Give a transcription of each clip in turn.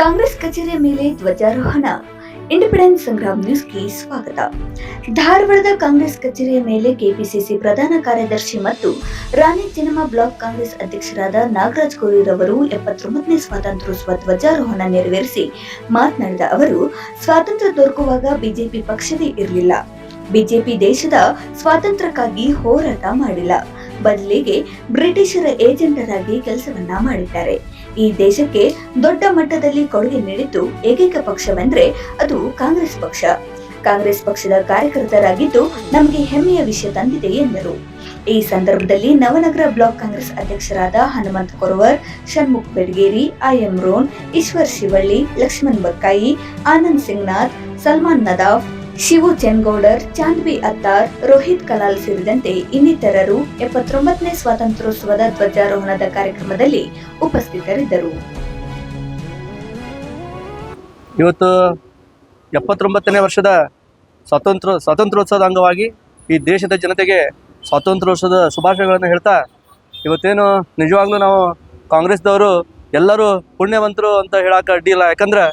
ಕಾಂಗ್ರೆಸ್ ಕಚೇರಿಯ ಮೇಲೆ ಧ್ವಜಾರೋಹಣ. ಇಂಡಿಪೆಂಡೆನ್ಸ್ ಸಂಗ್ರಾಮ್ ನ್ಯೂಸ್ಗೆ ಸ್ವಾಗತ. ಧಾರವಾಡದ ಕಾಂಗ್ರೆಸ್ ಕಚೇರಿಯ ಮೇಲೆ ಕೆಪಿಸಿಸಿ ಪ್ರಧಾನ ಕಾರ್ಯದರ್ಶಿ ಮತ್ತು ರಾಣಿ ಚೆನ್ನಮ್ಮ ಬ್ಲಾಕ್ ಕಾಂಗ್ರೆಸ್ ಅಧ್ಯಕ್ಷರಾದ ನಾಗರಾಜ್ ಕೋರಿರವರು ಎಪ್ಪತ್ತೊಂಬತ್ತನೇ ಸ್ವಾತಂತ್ರ್ಯೋತ್ಸವ ಧ್ವಜಾರೋಹಣ ನೆರವೇರಿಸಿ ಮಾತನಾಡಿದ ಅವರು, ಸ್ವಾತಂತ್ರ್ಯ ದೊರಕುವಾಗ ಬಿಜೆಪಿ ಪಕ್ಷವೇ ಇರಲಿಲ್ಲ. ಬಿಜೆಪಿ ದೇಶದ ಸ್ವಾತಂತ್ರ್ಯಕ್ಕಾಗಿ ಹೋರಾಟ ಮಾಡಿಲ್ಲ. ಬದಲಿಗೆ ಬ್ರಿಟಿಷರ ಏಜೆಂಟರಾಗಿ ಕೆಲಸವನ್ನ ಮಾಡಿದ್ದಾರೆ. ಈ ದೇಶಕ್ಕೆ ದೊಡ್ಡ ಮಟ್ಟದಲ್ಲಿ ಕೊಡುಗೆ ನೀಡಿದ್ದು ಏಕೈಕ ಪಕ್ಷವೆಂದ್ರೆ ಅದು ಕಾಂಗ್ರೆಸ್ ಪಕ್ಷ. ಕಾಂಗ್ರೆಸ್ ಪಕ್ಷದ ಕಾರ್ಯಕರ್ತರಾಗಿದ್ದು ನಮಗೆ ಹೆಮ್ಮೆಯ ವಿಷಯ ತಂದಿದೆ ಎಂದರು. ಈ ಸಂದರ್ಭದಲ್ಲಿ ನವನಗರ ಬ್ಲಾಕ್ ಕಾಂಗ್ರೆಸ್ ಅಧ್ಯಕ್ಷರಾದ ಹನುಮಂತ ಕೊರವರ್, ಷಣ್ಮುಖ್ ಬೆಡಗೇರಿ ಐಎಂ ರೋನ್, ಈಶ್ವರ್ ಶಿವಳ್ಳಿ, ಲಕ್ಷ್ಮಣ್ ಬಕ್ಕಾಯಿ, ಆನಂದ್ ಸಿಂಗ್ನಾಥ್, ಸಲ್ಮಾನ್ ನದಾಫ್ ಶಿವು ಚೆನ್ಗೌಡರ್ ಚಾಂದ್ವಿ ಅತ್ತಾರ್, ರೋಹಿತ್ ಕಲಾಲ್ ಸೇರಿದಂತೆ ಇನ್ನಿತರರು ಎಪ್ಪತ್ತೊಂಬತ್ತನೇ ಸ್ವಾತಂತ್ರ್ಯೋತ್ಸವದ ಧ್ವಜಾರೋಹಣದ ಕಾರ್ಯಕ್ರಮದಲ್ಲಿ ಉಪಸ್ಥಿತರಿದ್ದರು. ಇವತ್ತು ಎಪ್ಪತ್ತೊಂಬತ್ತನೇ ವರ್ಷದ ಸ್ವಾತಂತ್ರ್ಯ, ಸ್ವಾತಂತ್ರ್ಯೋತ್ಸವದ ಅಂಗವಾಗಿ ಈ ದೇಶದ ಜನತೆಗೆ ಸ್ವಾತಂತ್ರ್ಯೋತ್ಸವದ ಶುಭಾಶಯಗಳನ್ನು ಹೇಳ್ತಾ, ಇವತ್ತೇನು ನಿಜವಾಗ್ಲೂ ನಾವು ಕಾಂಗ್ರೆಸ್ದವರು ಎಲ್ಲರೂ ಪುಣ್ಯವಂತರು ಅಂತ ಹೇಳಕ್ಕೆ ಅಡ್ಡಿಲ್ಲ ಯಾಕಂದ್ರೆ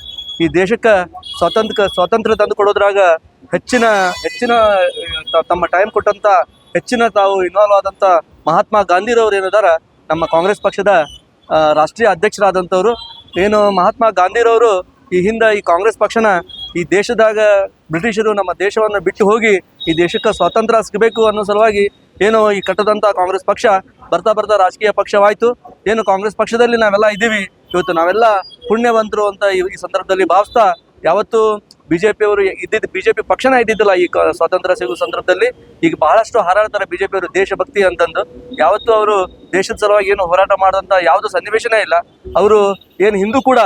ಈ ದೇಶಕ್ಕೆ ಸ್ವಾತಂತ್ರ್ಯ ಸ್ವಾತಂತ್ರ್ಯ ತಂದು ಕೊಡೋದ್ರಾಗ ಹೆಚ್ಚಿನ ಹೆಚ್ಚಿನ ತಮ್ಮ ಟೈಮ್ ಕೊಟ್ಟಂತ, ಹೆಚ್ಚಿನ ತಾವು ಇನ್ವಾಲ್ವ್ ಆದಂತ ಮಹಾತ್ಮ ಗಾಂಧಿರವ್ರು ಏನಿದಾರ, ನಮ್ಮ ಕಾಂಗ್ರೆಸ್ ಪಕ್ಷದ ರಾಷ್ಟ್ರೀಯ ಅಧ್ಯಕ್ಷರಾದಂಥವ್ರು, ಏನು ಮಹಾತ್ಮ ಗಾಂಧಿರವರು ಈ ಹಿಂದೆ ಈ ಕಾಂಗ್ರೆಸ್ ಪಕ್ಷನ ಈ ದೇಶದಾಗ ಬ್ರಿಟಿಷರು ನಮ್ಮ ದೇಶವನ್ನು ಬಿಟ್ಟು ಹೋಗಿ ಈ ದೇಶಕ್ಕೆ ಸ್ವಾತಂತ್ರ್ಯ ಸಿಗಬೇಕು ಅನ್ನೋ ಸಲುವಾಗಿ ಏನು ಈ ಕಟ್ಟದಂಥ ಕಾಂಗ್ರೆಸ್ ಪಕ್ಷ ಬರ್ತಾ ಬರ್ತಾ ರಾಜಕೀಯ ಪಕ್ಷವಾಯಿತು. ಏನು ಕಾಂಗ್ರೆಸ್ ಪಕ್ಷದಲ್ಲಿ ನಾವೆಲ್ಲ ಇದ್ದೀವಿ. ಇವತ್ತು ನಾವೆಲ್ಲ ಪುಣ್ಯವಂತರು ಅಂತ ಈ ಸಂದರ್ಭದಲ್ಲಿ ಭಾವಿಸ್ತಾ ಯಾವತ್ತು ಬಿಜೆಪಿ ಅವರು ಇದ್ದಿದ್ದು ಬಿಜೆಪಿ ಪಕ್ಷನ ಇದ್ದಿದ್ದಿಲ್ಲ ಈ ಸ್ವಾತಂತ್ರ್ಯ ಸಿಗುವ ಸಂದರ್ಭದಲ್ಲಿ, ಈಗ ಬಹಳಷ್ಟು ಹಾರಾಡ್ತಾರೆ ಬಿಜೆಪಿ ಅವರು ದೇಶಭಕ್ತಿ ಅಂತಂದು. ಯಾವತ್ತೂ ಅವರು ದೇಶದ ಸಲುವಾಗಿ ಏನು ಹೋರಾಟ ಮಾಡಿದಂಥ ಯಾವುದು ಸನ್ನಿವೇಶನೇ ಇಲ್ಲ. ಅವರು ಏನು ಹಿಂದೂ ಕೂಡ,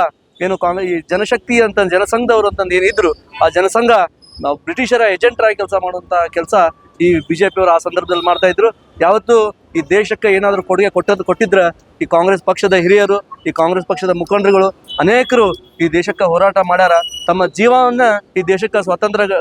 ಏನು ಕಾಂಗ್ರೆಸ್ ಈ ಜನಶಕ್ತಿ ಅಂತ ಜನಸಂಘದವರು ಅಂತಂದು ಏನಿದ್ರು ಆ ಜನಸಂಘ ನಾವು ಬ್ರಿಟಿಷರ ಏಜೆಂಟರಾಗಿ ಕೆಲಸ ಮಾಡುವಂಥ ಕೆಲಸ ಈ ಬಿಜೆಪಿಯವರು ಆ ಸಂದರ್ಭದಲ್ಲಿ ಮಾಡ್ತಾ ಇದ್ರು. ಯಾವತ್ತು ಈ ದೇಶಕ್ಕೆ ಏನಾದರೂ ಕೊಡುಗೆ ಕೊಟ್ಟದ್ದು ಕೊಟ್ಟಿದ್ರೆ ಈ ಕಾಂಗ್ರೆಸ್ ಪಕ್ಷದ ಹಿರಿಯರು, ಈ ಕಾಂಗ್ರೆಸ್ ಪಕ್ಷದ ಮುಖಂಡರುಗಳು ಅನೇಕರು ಈ ದೇಶಕ್ಕೆ ಹೋರಾಟ ಮಾಡ್ಯಾರ. ತಮ್ಮ ಜೀವವನ್ನು ಈ ದೇಶಕ್ಕೆ ಸ್ವಾತಂತ್ರ್ಯ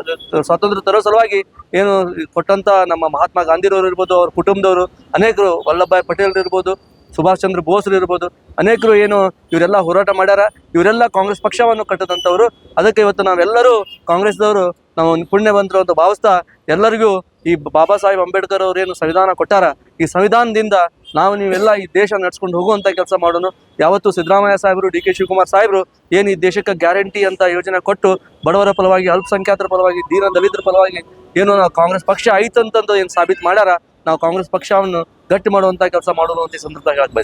ಸ್ವಾತಂತ್ರ್ಯ ತರೋ ಸಲುವಾಗಿ ಏನು ಕೊಟ್ಟಂತ ನಮ್ಮ ಮಹಾತ್ಮ ಗಾಂಧಿರವರು ಇರ್ಬೋದು, ಅವ್ರ ಕುಟುಂಬದವರು, ಅನೇಕರು ವಲ್ಲಭಭಾಯ್ ಪಟೇಲ್ ಇರ್ಬೋದು, ಸುಭಾಷ್ ಚಂದ್ರ ಬೋಸ್ರು ಇರ್ಬೋದು, ಅನೇಕರು ಏನು ಇವರೆಲ್ಲ ಹೋರಾಟ ಮಾಡ್ಯಾರ. ಇವರೆಲ್ಲ ಕಾಂಗ್ರೆಸ್ ಪಕ್ಷವನ್ನು ಕಟ್ಟದಂಥವ್ರು. ಅದಕ್ಕೆ ಇವತ್ತು ನಾವೆಲ್ಲರೂ ಕಾಂಗ್ರೆಸ್ದವರು ನಾವು ಪುಣ್ಯವಂತರು ಅಂತ ಭಾವಿಸ್ತಾ ಎಲ್ಲರಿಗೂ ಈ ಬಾಬಾ ಸಾಹೇಬ್ ಅಂಬೇಡ್ಕರ್ ಅವ್ರು ಏನು ಸಂವಿಧಾನ ಕೊಟ್ಟಾರ? ಈ ಸಂವಿಧಾನದಿಂದ ನಾವು ನೀವೆಲ್ಲ ಈ ದೇಶ ನಡ್ಸ್ಕೊಂಡು ಹೋಗುವಂತ ಕೆಲಸ ಮಾಡೋಣ ಯಾವತ್ತು ಸಿದ್ದರಾಮಯ್ಯ ಸಾಹೇಬರು, ಡಿ ಕೆ ಶಿವಕುಮಾರ್ ಸಾಹೇಬರು ಏನು ಈ ದೇಶಕ್ಕೆ ಗ್ಯಾರಂಟಿ ಅಂತ ಯೋಜನೆ ಕೊಟ್ಟು ಬಡವರ ಫಲವಾಗಿ ಅಲ್ಪಸಂಖ್ಯಾತರ ಫಲವಾಗಿ ದೀನ ದಲಿತರ ಫಲವಾಗಿ ಏನು ನಾವು ಕಾಂಗ್ರೆಸ್ ಪಕ್ಷ ಐತಂತಂದು ಏನು ಸಾಬೀತು ಮಾಡ್ಯಾರ? ನಾವು ಕಾಂಗ್ರೆಸ್ ಪಕ್ಷವನ್ನು ಗಟ್ಟಿ ಮಾಡುವಂತ ಕೆಲಸ ಮಾಡೋಣ ಅಂತ ಈ ಸಂದರ್ಭದಾಗ ಹೇಳಕ್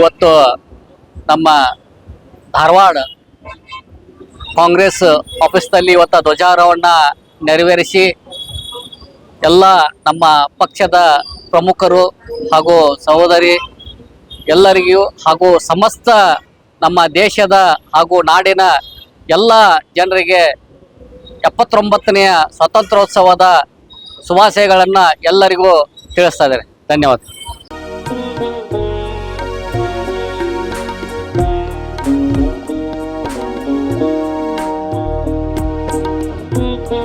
ಇವತ್ತು ನಮ್ಮ ಧಾರವಾಡ ಕಾಂಗ್ರೆಸ್ ಆಫೀಸ್ನಲ್ಲಿ ಇವತ್ತು ಧ್ವಜಾರೋಹಣ ನೆರವೇರಿಸಿ ಎಲ್ಲ ನಮ್ಮ ಪಕ್ಷದ ಪ್ರಮುಖರು ಹಾಗೂ ಸಹೋದರಿ ಎಲ್ಲರಿಗೂ ಹಾಗೂ ಸಮಸ್ತ ನಮ್ಮ ದೇಶದ ಹಾಗೂ ನಾಡಿನ ಎಲ್ಲ ಜನರಿಗೆ ಎಪ್ಪತ್ತೊಂಬತ್ತನೆಯ ಸ್ವಾತಂತ್ರ್ಯೋತ್ಸವದ ಶುಭಾಶಯಗಳನ್ನು ಎಲ್ಲರಿಗೂ ತಿಳಿಸ್ತಾ ಇದ್ದಾರೆ ಧನ್ಯವಾದ. ನಮ್ಮ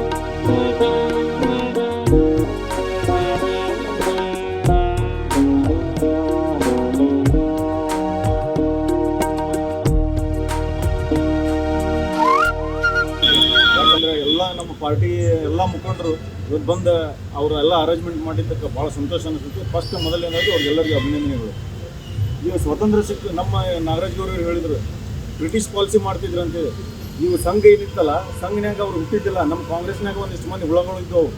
ಪಾರ್ಟಿ ಎಲ್ಲ ಮುಖಂಡರು ಇವತ್ತು ಬಂದು ಅವರೆಲ್ಲ ಅರೇಂಜ್ಮೆಂಟ್ ಮಾಡಿದ್ದಕ್ಕೆ ಭಾಳ ಸಂತೋಷ ಅನಿಸುತ್ತೆ. ಫಸ್ಟ್ ಮೊದಲನೇದಾಗಿ ಅವ್ರಿಗೆಲ್ಲರಿಗೂ ಅಭಿನಂದನೆಗಳು. ಈಗ ಸ್ವಾತಂತ್ರ್ಯ ಸಿಕ್ಕ ನಮ್ಮ ನಾಗರಾಜ್ ಗೌಡರು ಹೇಳಿದ್ರು ಬ್ರಿಟಿಷ್ ಪಾಲಿಸಿ ಮಾಡ್ತಿದ್ರು ಅಂತೇಳಿ ಇವು ಸಂಘ ಏನಿತ್ತಲ್ಲ, ಸಂಘನ್ಯಾಗ ಅವ್ರು ಹುಟ್ಟಿದ್ದಿಲ್ಲ, ನಮ್ಮ ಕಾಂಗ್ರೆಸ್ನಾಗ ಒಂದಿಷ್ಟು ಮಂದಿ ಹುಳಗಳು ಇದ್ದವು.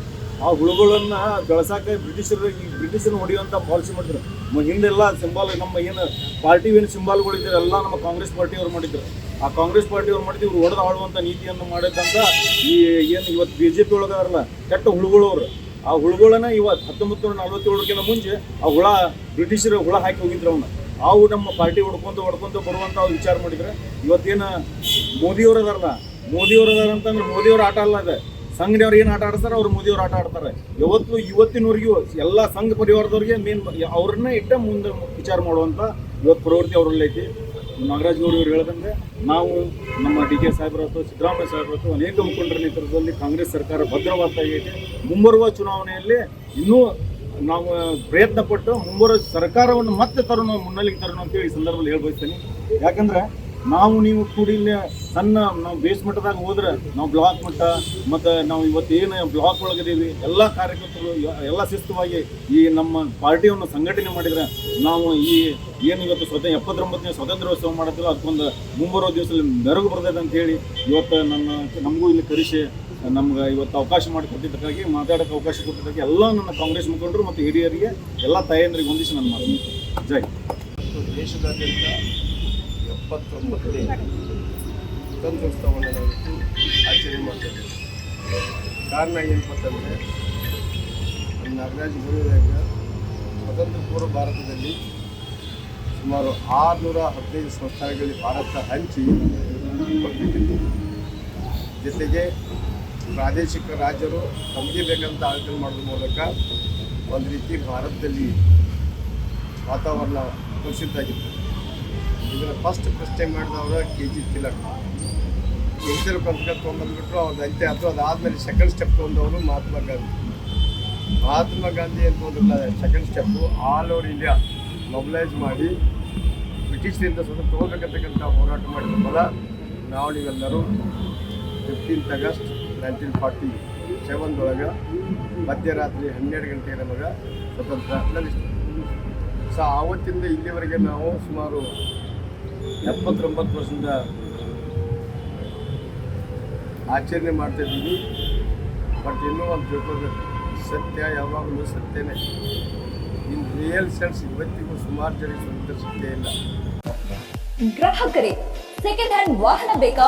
ಆ ಹುಳುಗಳನ್ನ ಬೆಳೆಸಾಕ ಬ್ರಿಟಿಷರು, ಈ ಬ್ರಿಟಿಷರು ಹೊಡೆಯುವಂಥ ಪಾಲಿಸಿ ಮಾಡಿದ್ರು. ಹಿಂದೆಲ್ಲ ಸಿಂಬಾಲ್ ನಮ್ಮ ಏನು ಪಾರ್ಟಿ ಏನು ಸಿಂಬಾಲ್ಗಳು ಇದ್ದಾರೆ ಎಲ್ಲ ನಮ್ಮ ಕಾಂಗ್ರೆಸ್ ಪಾರ್ಟಿಯವ್ರು ಮಾಡಿದ್ರು. ಆ ಕಾಂಗ್ರೆಸ್ ಪಾರ್ಟಿಯವ್ರು ಮಾಡಿದ್ರು ಇವ್ರು ಹೊಡೆದು ಆಳುವಂಥ ನೀತಿಯನ್ನು ಮಾಡಿದಂತ ಈ ಏನು ಇವತ್ತು ಬಿ ಜೆ ಪಿ ಒಳಗಾರಲ್ಲ ಕೆಟ್ಟ ಹುಳುಗಳು ಅವರು. ಆ ಹುಳುಗಳನ್ನ ಇವತ್ತು ಹತ್ತೊಂಬತ್ತು ನೂರ ನಲ್ವತ್ತೇಳಕ್ಕಿಂತ ಮುಂಚೆ ಆ ಹುಳ, ಬ್ರಿಟಿಷರು ಹುಳ ಹಾಕಿ ಹೋಗಿದ್ರು ಅವನ್ನ ಅವು ನಮ್ಮ ಪಾರ್ಟಿ ಹೊಡ್ಕೊಂತ ಹೊಡ್ಕೊಂತ ಬರುವಂತ ಅವ್ರು ವಿಚಾರ ಮಾಡಿದ್ರೆ, ಇವತ್ತೇನ ಮೋದಿಯವರು ಅದಾರಲ್ಲ, ಮೋದಿಯವರು ಅದಾರ ಅಂತಂದ್ರೆ ಮೋದಿಯವ್ರ ಆಟ ಅಲ್ಲ ಅದ. ಸಂಘದವ್ರು ಏನು ಆಟ ಆಡ್ತಾರೆ ಅವ್ರು ಮೋದಿಯವ್ರು ಆಟ ಆಡ್ತಾರೆ. ಯಾವತ್ತು ಇವತ್ತಿನವರೆಗೂ ಎಲ್ಲ ಸಂಘ ಪರಿವಾರದವ್ರಿಗೆ ಮೇನ್ ಅವ್ರನ್ನ ಇಟ್ಟ ಮುಂದೆ ವಿಚಾರ ಮಾಡುವಂತ ಇವತ್ತು ಪ್ರವೃತ್ತಿ ಅವರಲ್ಲಿ ಐತಿ. ನಾಗರಾಜ್ ಗೌಡ ಇವರು ಹೇಳ್ದಂಗೆ ನಾವು ನಮ್ಮ ಡಿ ಕೆ ಸಾಹೇಬ್ರ ಅಥವಾ ಸಿದ್ದರಾಮಯ್ಯ ಸಾಹೇಬ್ರ ಅಥವಾ ಅನೇಕ ಮುಖಂಡರ ನೇತೃತ್ವದಲ್ಲಿ ಕಾಂಗ್ರೆಸ್ ಸರ್ಕಾರ ಭದ್ರವಾದಾಗೈತೆ ಮುಂಬರುವ ಚುನಾವಣೆಯಲ್ಲಿ ಇನ್ನೂ ನಾವು ಪ್ರಯತ್ನ ಪಟ್ಟು ಮುಂಬರುವ ಸರ್ಕಾರವನ್ನು ಮತ್ತೆ ತರೋಣ, ಮುನ್ನೆಲೆಗೆ ತರೋಣ ಅಂತೇಳಿ ಈ ಸಂದರ್ಭದಲ್ಲಿ ಹೇಳ್ಬಯಸ್ತೇನೆ. ಯಾಕಂದ್ರೆ ನಾವು ನೀವು ಕೂಡಿ ಸಣ್ಣ ನಾವು ಬೇಸ್ ಮಟ್ಟದಾಗ ಹೋದ್ರೆ ನಾವು ಬ್ಲಾಕ್ ಮಟ್ಟ ಮತ್ತು ನಾವು ಇವತ್ತು ಏನು ಬ್ಲಾಕ್ ಒಳಗಿದ್ದೀವಿ ಎಲ್ಲ ಕಾರ್ಯಕರ್ತರು ಎಲ್ಲ ಶಿಸ್ತುವಾಗಿ ಈ ನಮ್ಮ ಪಾರ್ಟಿಯನ್ನು ಸಂಘಟನೆ ಮಾಡಿದ್ರೆ ನಾವು ಈ ಏನು ಇವತ್ತು ಸ್ವತಃ ಎಪ್ಪತ್ತೊಂಬತ್ತನೇ ಸ್ವಾತಂತ್ರ್ಯೋತ್ಸವ ಮಾಡಿದ್ರು ಅದಕ್ಕೊಂದು ಮುಂಬರೋ ದಿವಸದಲ್ಲಿ ಮೆರಗು ಬರ್ತದೆ ಅಂತ ಹೇಳಿ ಇವತ್ತು ನನ್ನ, ನಮಗೂ ಇಲ್ಲಿ ಕರೆಸಿ ನಮ್ಗೆ ಇವತ್ತು ಅವಕಾಶ ಮಾಡಿಕೊಟ್ಟಿದ್ದಕ್ಕಾಗಿ ಮಾತಾಡೋಕ್ಕೆ ಅವಕಾಶ ಕೊಟ್ಟಿದ್ದಕ್ಕೆ ಎಲ್ಲ ನನ್ನ ಕಾಂಗ್ರೆಸ್ ಮುಖಂಡರು ಮತ್ತು ಹಿರಿಯರಿಗೆ, ಎಲ್ಲ ತಾಯಂದ್ರಿಗೆ ಹೊಂದಿಸಿ ನಾನು ಮಾತು ಜೈ ದೇಶದಾದ್ಯಂತ ಎಪ್ಪತ್ತೊಂಬತ್ತನೇ ಸ್ವಾತಂತ್ರ್ಯೋತ್ಸವವನ್ನು ನಾವು ಆಚರಣೆ ಮಾಡ್ತೇವೆ. ಕಾರಣ ಏನಪ್ಪ ಅಂತಂದರೆ ನಮ್ಮ ನಾಗರಾಜ್ ಗುರುವಿನಾಗ ಸ್ವತಂತ್ರ ಪೂರ್ವ ಭಾರತದಲ್ಲಿ ಸುಮಾರು ಆರುನೂರ ಹದಿನೈದು ಸಂಸ್ಥಾನಗಳಲ್ಲಿ ಭಾರತ ಹಂಚಿ ಜೊತೆಗೆ ಪ್ರಾದೇಶಿಕ ರಾಜ್ಯರು ತಮಗೆ ಬೇಕಂತ ಆಲೋಚನೆ ಮಾಡೋದ್ರ ಮೂಲಕ ಒಂದು ರೀತಿ ಭಾರತದಲ್ಲಿ ವಾತಾವರಣ ಕಲುಷಿತ ಆಗಿತ್ತು ಇದನ್ನು ಫಸ್ಟ್ ಪ್ರಶ್ನೆ ಮಾಡಿದವರು ಕೆ ಜಿ ತಿಲಕ್ ಇಂಟರ್ ಅಂತ ತೊಗೊಂಡ್ಬಂದ್ಬಿಟ್ರು ಅಂತೆ ಅದು ಅದಾದಮೇಲೆ ಸೆಕೆಂಡ್ ಸ್ಟೆಪ್ ತೊಗೊಂಡವರು ಮಹಾತ್ಮ ಗಾಂಧಿ. ಮಹಾತ್ಮ ಗಾಂಧಿ ಒಂದಿಲ್ಲ second step all over India mobilise ಮಾಡಿ ಬ್ರಿಟಿಷರಿಂದ ಸ್ವತಂತ್ರ ತಗೋಬೇಕಂತಕ್ಕಂಥ ಹೋರಾಟ ಮಾಡಿದ ಫಲ ನಾವು ನೀವೆಲ್ಲರೂ ಫಿಫ್ಟೀನ್ತ್ ಆಗಸ್ಟ್ ನೈನ್ಟೀನ್ ಫಾರ್ಟಿ ಸೆವೆನ್ದೊಳಗೆ ಮಧ್ಯರಾತ್ರಿ ಹನ್ನೆರಡು ಗಂಟೆ ನಮಗೆ ಸ್ವತಂತ್ರ ಲಭಿಸಿತು. ಸೊ ಆವತ್ತಿಂದ ಇಲ್ಲಿವರೆಗೆ ನಾವು ಸುಮಾರು ಎಪ್ಪತ್ತೊಂಬತ್ತು ವರ್ಷದಿಂದ ಆಚರಣೆ ಮಾಡ್ತಾಯಿದ್ದೀವಿ ಬಟ್ ಇನ್ನೂ ಒಂದು ತಿಳ್ಕೊಬೇಕು, ಸತ್ಯ ಯಾವಾಗಲೂ ಸತ್ಯನೇ. ಇನ್ ರಿಯಲ್ ಸೆನ್ಸ್ ಇವತ್ತಿಗೂ ಸುಮಾರು ಜನಕ್ಕೆ ಸ್ವತಂತ್ರ ಸತ್ಯ ಇಲ್ಲ. ಗ್ರಾಹಕರೇ, ಸೆಕೆಂಡ್ ಹ್ಯಾಂಡ್ ವಾಹನ ಬೇಕಾ?